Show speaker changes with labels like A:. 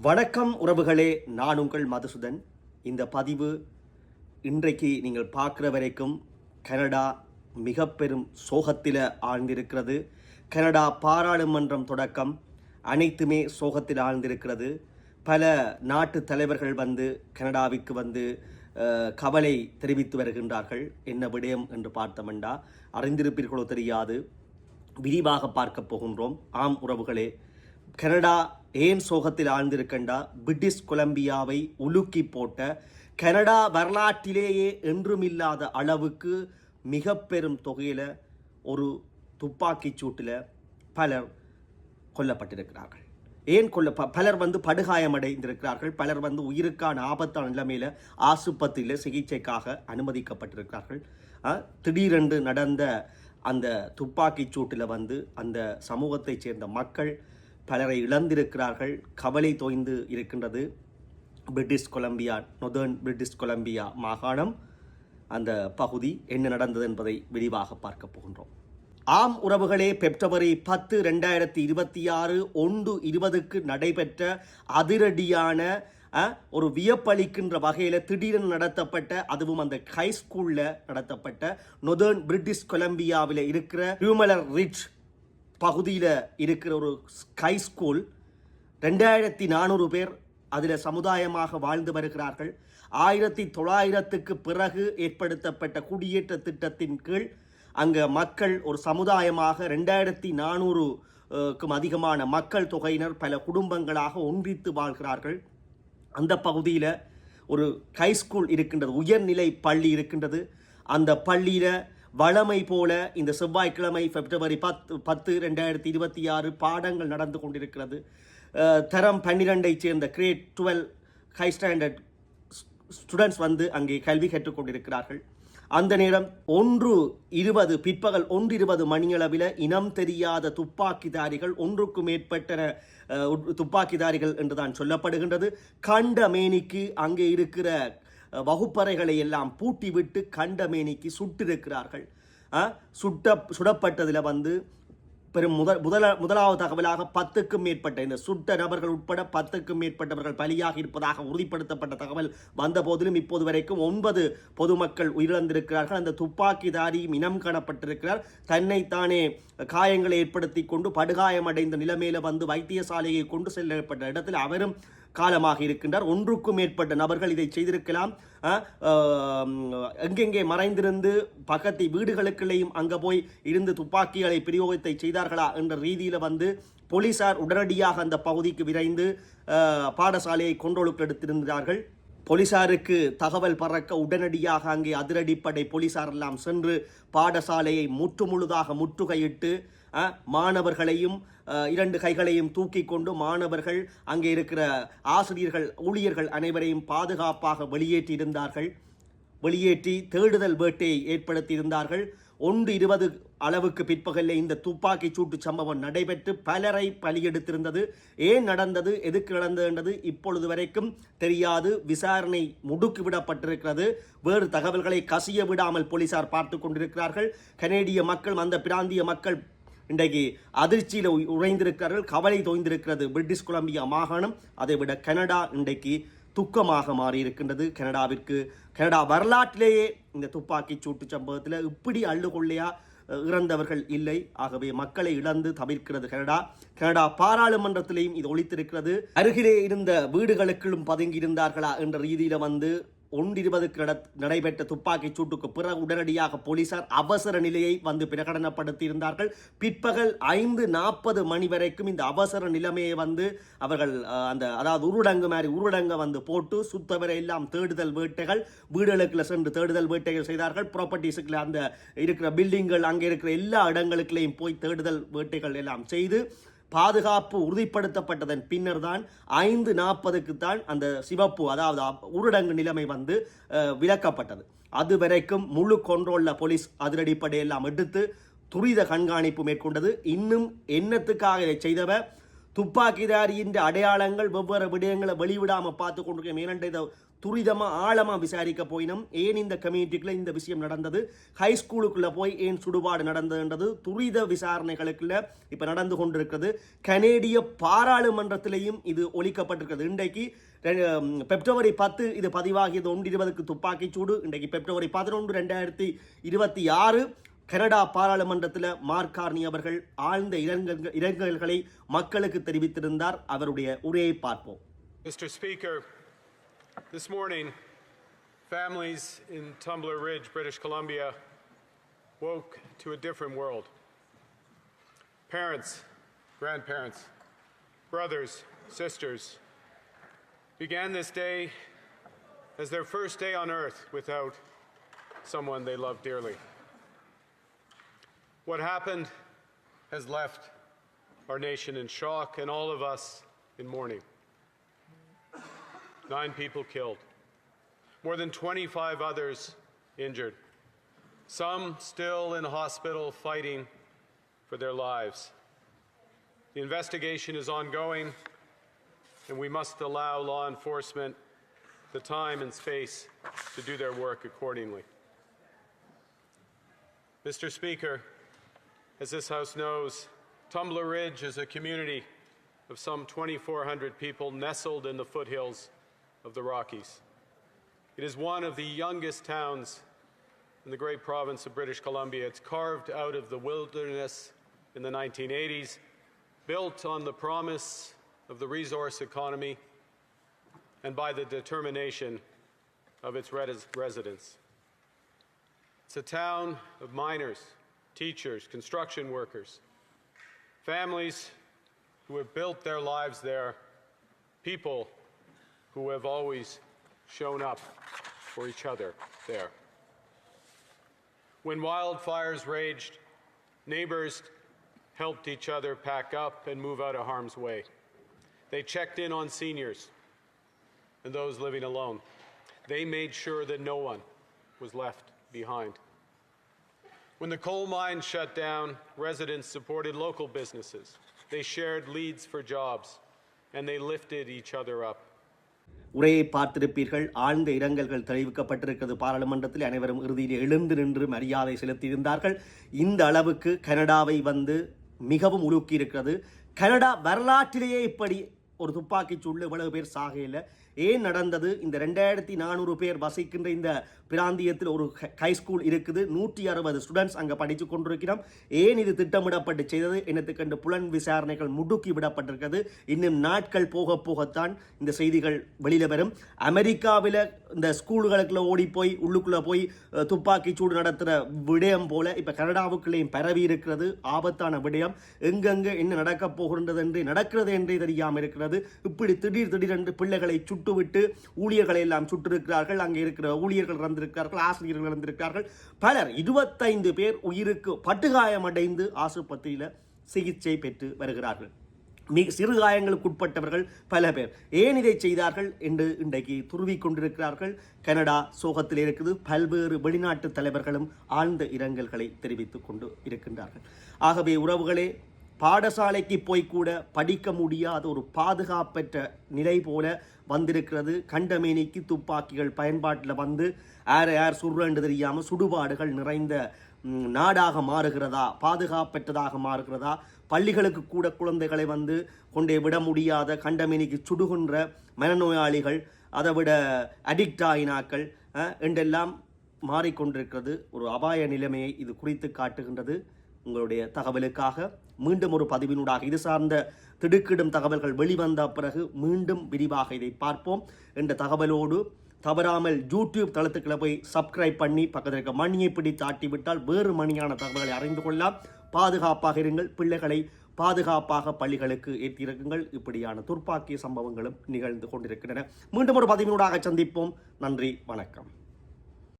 A: வணக்கம் உறவுகளே நான் உங்கள் மதுசூதன். இந்த பதிவு இன்றைக்கு நீங்கள் பார்க்குற வரைக்கும் கனடா மிக பெரும் சோகத்தில் ஆழ்ந்திருக்கிறது. கனடா பாராளுமன்றம் தொடக்கம் அனைத்துமே சோகத்தில் ஆழ்ந்திருக்கிறது. பல நாட்டு தலைவர்கள் வந்து கனடாவிற்கு வந்து கவலை தெரிவித்து வருகின்றார்கள். என்ன விடயம் என்று பார்த்தமெண்டா அறிந்திருப்பீர்களோ தெரியாது. விரிவாக பார்க்க போகின்றோம். ஆம் உறவுகளே கனடா ஏன் சோகத்தில் ஆழ்ந்திருக்கண்டா? பிரிட்டிஷ் கொலம்பியாவை உலுக்கி போட்ட கனடா வரலாற்றிலேயே என்றுமில்லாத அளவுக்கு மிக பெரும் தொகையில் ஒரு துப்பாக்கிச் சூட்டில் பலர் கொல்லப்பட்டிருக்கிறார்கள். ஏன் கொல்ல ப- பலர் வந்து படுகாயமடைந்திருக்கிறார்கள். பலர் வந்து உயிருக்கான ஆபத்தான நிலைமையில் ஆசுபத்திரியில் சிகிச்சைக்காக அனுமதிக்கப்பட்டிருக்கிறார்கள். திடீரென்று நடந்த அந்த துப்பாக்கிச் சூட்டில் வந்து அந்த சமூகத்தைச் சேர்ந்த மக்கள் பலரை இழந்திருக்கிறார்கள். கவலை தோய்ந்து இருக்கின்றது. British Columbia northern British Columbia மாகாணம் அந்த பகுதி என்ன நடந்தது என்பதை விரிவாக பார்க்க போகின்றோம். ஆம் உறவுகளே பிப்ரவரி பத்து ரெண்டாயிரத்தி இருபத்தி ஆறு ஒன்று இருபதுக்கு நடைபெற்ற அதிரடியான ஒரு வியப்பளிக்கின்ற வகையில் திடீரென நடத்தப்பட்ட அதுவும் அந்த ஹை ஸ்கூலில் நடத்தப்பட்ட நொதர்ன் பிரிட்டிஷ் கொலம்பியாவில் இருக்கிற ரியூமலர் ரிச் பகுதியில் இருக்கிற ஒரு ஸ்கை ஸ்கூல் ரெண்டாயிரத்தி நானூறு பேர் அதில் சமுதாயமாக வாழ்ந்து வருகிறார்கள். ஆயிரத்தி தொள்ளாயிரத்துக்கு பிறகு ஏற்படுத்தப்பட்ட குடியேற்ற திட்டத்தின் கீழ் அங்கே மக்கள் ஒரு சமுதாயமாக ரெண்டாயிரத்தி நானூறுக்கும் அதிகமான மக்கள் தொகையினர் பல குடும்பங்களாக ஒன்றித்து வாழ்கிறார்கள். அந்த பகுதியில் ஒரு ஹை ஸ்கூல் இருக்கின்றது உயர்நிலை பள்ளி இருக்கின்றது. அந்த பள்ளியில் வளமை போல இந்த செவ்வாய்க்கிழமை பிப்ரவரி பத்து பத்து ரெண்டாயிரத்தி இருபத்தி ஆறு பாடங்கள் நடந்து கொண்டிருக்கிறது. தரம் பன்னிரெண்டை சேர்ந்த grade twelve high standard students வந்து அங்கே கல்வி கற்றுக்கொண்டிருக்கிறார்கள். அந்த நேரம் ஒன்று இருபது பிற்பகல் ஒன்று இருபது மணியளவில் இனம் தெரியாத துப்பாக்கிதாரிகள் ஒன்றுக்கும் மேற்பட்ட உட்- துப்பாக்கிதாரிகள் என்றுதான் சொல்லப்படுகின்றது. கண்டமேனிக்கு அங்கே இருக்கிற வகுப்பறைகளை எல்லாம் பூட்டிவிட்டு கண்டமேனிக்கு சுட்டிருக்கிறார்கள். சுட்ட சுடப்பட்டதில் வந்து பெரும் முதல் முதல முதலாவது தகவலாக பத்துக்கும் மேற்பட்ட இந்த சுட்ட நபர்கள் உட்பட பத்துக்கும் மேற்பட்டவர்கள் பலியாக இருப்பதாக உறுதிப்படுத்தப்பட்ட தகவல் வந்த போதிலும் இப்போது வரைக்கும் ஒன்பது பொதுமக்கள் உயிரிழந்திருக்கிறார்கள். அந்த துப்பாக்கிதாரியும் இனம் காணப்பட்டிருக்கிறார். தன்னைத்தானே காயங்களை ஏற்படுத்தி கொண்டு படுகாயமடைந்த நிலைமையில வந்து வைத்தியசாலையை கொண்டு செல்லப்பட்ட இடத்தில் அவரும் காலமாக இருக்கின்றார். ஒன்றுக்கும் மேற்பட்ட நபர்கள் இதை செய்திருக்கலாம். எங்கெங்கே மறைந்திருந்து பக்கத்து வீடுகளுக்குள்ளேயும் அங்கே போய் இருந்து துப்பாக்கிகளை பிரயோகத்தை செய்தார்களா என்ற ரீதியில் வந்து போலீசார் உடனடியாக அந்த பகுதிக்கு விரைந்து பாடசாலையை கொண்டொழுக்கு எடுத்திருந்தார்கள். போலீசாருக்கு தகவல் பறக்க உடனடியாக அங்கே அதிரடிப்படை போலீசார் எல்லாம் சென்று பாடசாலையை முற்று முழுதாக முற்றுகையிட்டு மாணவர்களையும் இரண்டு கைகளையும் தூக்கி கொண்டு மாணவர்கள் அங்கே இருக்கிற ஆசிரியர்கள் ஊழியர்கள் அனைவரையும் பாதுகாப்பாக வெளியேற்றி இருந்தார்கள். வெளியேற்றி தேடுதல் வேட்டையை ஏற்படுத்தியிருந்தார்கள் ஒன்று இருபது அளவுக்கு பிற்பகலில் இந்த துப்பாக்கி சூட்டு சம்பவம் நடைபெற்று பலரை பலியெடுத்திருந்தது. ஏன் நடந்தது? எதுக்கு நடந்தது என்றது இப்பொழுது வரைக்கும் தெரியாது. விசாரணை முடுக்கிவிடப்பட்டிருக்கிறது. வேறு தகவல்களை கசிய விடாமல் போலீசார் பார்த்து கொண்டிருக்கிறார்கள். கனேடிய மக்கள் அந்த பிராந்திய மக்கள் இன்றைக்கு அதிர்ச்சியில் உ- கவலை தோய்ந்திருக்கிறது. பிரிட்டிஷ் கொலம்பியா மாகாணம் அதை விட கனடா இன்றைக்கு துக்கமாக மாறி இருக்கின்றது கனடாவிற்கு கனடா வரலாற்றிலேயே இந்த துப்பாக்கிச் சூட்டு சம்பவத்தில் இப்படி அள்ளுகொள்ளையா இறந்தவர்கள் இல்லை. ஆகவே மக்களை இழந்து தவிர்க்கிறது கனடா. கனடா பாராளுமன்றத்திலேயும் இது ஒழித்திருக்கிறது அருகிலே இருந்த வீடுகளுக்குள்ளும் பதுங்கி இருந்தார்களா என்ற ரீதியில் வந்து ஒன்றிருபதுக்கு நட நடைபெற்ற துப்பாக்கிச் சூட்டுக்கு பிறகு உடனடியாக போலீசார் அவசர நிலையை வந்து பிரகடனப்படுத்தி இருந்தார்கள் பிற்பகல் ஐந்து நாற்பது மணி வரைக்கும் இந்த அவசர நிலைமையை வந்து அவர்கள் அந்த அதாவது உருடங்கு மாதிரி உருடங்க வந்து போட்டு சுத்தவரை எல்லாம் தேடுதல் வேட்டைகள் வீடுகளுக்குள்ள சென்று தேடுதல் வேட்டைகள் செய்தார்கள். ப்ராப்பர்ட்டிஸுக்குள்ள அந்த இருக்கிற பில்டிங்கள் அங்கே இருக்கிற எல்லா இடங்களுக்குள்ளேயும் போய் தேடுதல் வேட்டைகள் எல்லாம் செய்து பாதுகாப்பு உறுதிப்படுத்தப்பட்டதன் பின்னர் தான் ஐந்து நாற்பதுக்கு தான் அந்த சிவப்பு அதாவது ஊரடங்கு நிலைமை வந்து விலக்கப்பட்டது. அது வரைக்கும் முழு கொண்டோல்ல போலீஸ் அதிரடிப்படையெல்லாம் எடுத்து துரித கண்காணிப்பு மேற்கொண்டது. இன்னும் என்னத்துக்காக இதை செய்தவ? துப்பாக்கிதாரியின் அடையாளங்கள் வெவ்வேறு விடயங்களை வெளிவிடாமல் பார்த்து கொண்டிருக்கோம் ஏனென்ற இதை துரிதமாக ஆழமாக விசாரிக்க போயினும். ஏன் இந்த கம்யூனிட்டிக்குள்ள இந்த விஷயம் நடந்தது? ஹைஸ்கூலுக்குள்ளே போய் ஏன் சுடுபாடு நடந்ததுன்றது துரித விசாரணைகளுக்குள்ள இப்போ நடந்து கொண்டிருக்கிறது. கனேடிய பாராளுமன்றத்திலையும் இது ஒழிக்கப்பட்டிருக்கிறது இன்றைக்கு ரெ- பிப்ரவரி பத்து இது பதிவாகியது ஒன்று இருபதுக்கு துப்பாக்கிச் சூடு இன்றைக்கு பிப்ரவரி பதினொன்று ரெண்டாயிரத்தி இருபத்தி ஆறு கனடா பாராளுமன்றத்தில் மார்கார்னி அவர்கள் ஆழ்ந்த இரங்கல்கள் இரங்கல்களை மக்களுக்கு தெரிவித்திருந்தார். அவருடைய உரையை பார்ப்போம்.
B: Mr. Speaker, this morning, families in Tumbler Ridge, British Columbia, woke to a different world. Parents, grandparents, brothers, sisters began this day as their first day on earth without someone they loved dearly. What happened has left our nation in shock and all of us in mourning. Nine people killed, more than 25 others injured, some still in hospital fighting for their lives. The investigation is ongoing, and we must allow law enforcement the time and space to do their work accordingly. Mr. Speaker, as this House knows, Tumbler Ridge is a community of some 2,400 people nestled in the foothills of the Rockies. It is one of the youngest towns in the great province of British Columbia. It's carved out of the wilderness in the 1980s, built on the promise of the resource economy and by the determination of its res- residents. It's a town of miners, teachers, construction workers, families who have built their lives there, people who have always shown up for each other there. When wildfires raged, neighbors helped each other pack up and move out of harm's way. They checked in on seniors and those living alone. They made sure that no one was left behind. When the coal mines shut down, residents supported local businesses. They shared leads for jobs and they lifted each other up.
A: உரையை பார்த்திருப்பீர்கள். ஆழ்ந்த இரங்கல்கள் தெரிவிக்கப்பட்டிருக்கிறது. பாராளுமன்றத்தில் அனைவரும் இறுதியில் எழுந்து நின்று மரியாதை செலுத்தியிருந்தார்கள். இந்த அளவுக்கு கனடாவை வந்து மிகவும் உலுக்கி இருக்கிறது கனடா வரலாற்றிலேயே இப்படி ஒரு துப்பாக்கிச் சூடு இவ்வளவு பேர் சாகையில் ஏன் நடந்தது? இந்த ரெண்டாயிரத்தி நானூறு பேர் வசிக்கின்ற இந்த பிராந்தியத்தில் ஒரு ஹை ஸ்கூல் இருக்குது. நூற்றி அறுபது ஸ்டூடெண்ட்ஸ் அங்கே படித்து கொண்டிருக்கிறோம். ஏன் இது திட்டமிடப்பட்டு செய்தது? எனத்துக்கண்டு புலன் விசாரணைகள் முடுக்கி விடப்பட்டிருக்கிறது. இன்னும் நாட்கள் போக போகத்தான் இந்த செய்திகள் வெளியில் வரும். அமெரிக்காவில் இந்த ஸ்கூல்களுக்குள்ள ஓடி போய் உள்ளுக்குள்ளே போய் துப்பாக்கி துப்பாக்கிச் சூடு நடத்துகிற விடயம் போல இப்போ கனடாவுக்குள்ளேயும் பரவி இருக்கிறது. ஆபத்தான விடயம். எங்கெங்கே என்ன நடக்கப் போகின்றது என்று நடக்கிறது என்றே தெரியாமல் இருக்கிறது. இப்படி திடீர் திடீரென்று பிள்ளைகளை சுட்டுவிட்டு ஊழியர்களை எல்லாம் சுட்டிருக்கிறார்கள். அங்கே இருக்கிற ஊழியர்கள் இறந்திருக்கிறார்கள் ஆசிரியர்கள் இறந்திருக்கிறார்கள். பலர் இருபத்தைந்து பேர் உயிருக்கு பட்டுகாயமடைந்து ஆசுபத்திரியில் சிகிச்சை பெற்று வருகிறார்கள். மிக சிறு காயங்களுக்கு உட்பட்டவர்கள் பல பேர். ஏன் இதை செய்தார்கள் என்று இன்றைக்கு துருவிக் கொண்டிருக்கிறார்கள். கனடா சோகத்தில் இருக்குது. பல்வேறு வெளிநாட்டு தலைவர்களும் ஆழ்ந்த இரங்கல்களை தெரிவித்துக் கொண்டு இருக்கின்றார்கள். ஆகவே உறவுகளே பாடசாலைக்கு போய் கூட படிக்க முடியாத ஒரு பாதுகாப்பற்ற நிலை போல வந்திருக்கிறது. கண்டமேனிக்கு துப்பாக்கிகள் பயன்பாட்டில் வந்து யார் யார் சுடுறன்னு தெரியாமல் சுடுபாடுகள் நிறைந்த நாடாக மாறுகிறதா? பாதுகாப்பற்றதாக மாறுகிறதா? பள்ளிகளுக்கு கூட குழந்தைகளை வந்து கொண்டே விட முடியாத கண்டமேனிக்கு சுடுகின்ற மனநோயாளிகள் அதை விட அடிக்ட் ஆகினாக்கள் என்றெல்லாம் மாறிக்கொண்டிருக்கிறது. ஒரு அபாய நிலைமையை இது குறித்து காட்டுகின்றது. உங்களுடைய தகவலுக்காக மீண்டும் ஒரு பதிவினூடாக. இது சார்ந்த திடுக்கிடும் தகவல்கள் வெளிவந்த பிறகு மீண்டும் விரிவாக இதை பார்ப்போம். என்ற தகவலோடு தவறாமல் யூடியூப் தளத்துக்களை போய் சப்ஸ்கிரைப் பண்ணி பக்கத்தில் இருக்க மணியை பிடித்து ஆட்டிவிட்டால் வேறு மணியான தகவல்களை அறிந்து கொள்ளலாம். பாதுகாப்பாக இருங்கள். பிள்ளைகளை பாதுகாப்பாக பள்ளிகளுக்கு ஏற்றிருக்குங்கள் இப்படியான துர்ப்பாக்கிய சம்பவங்களும் நிகழ்ந்து கொண்டிருக்கின்றன. மீண்டும் ஒரு பதிவினூடாக சந்திப்போம். நன்றி. வணக்கம்.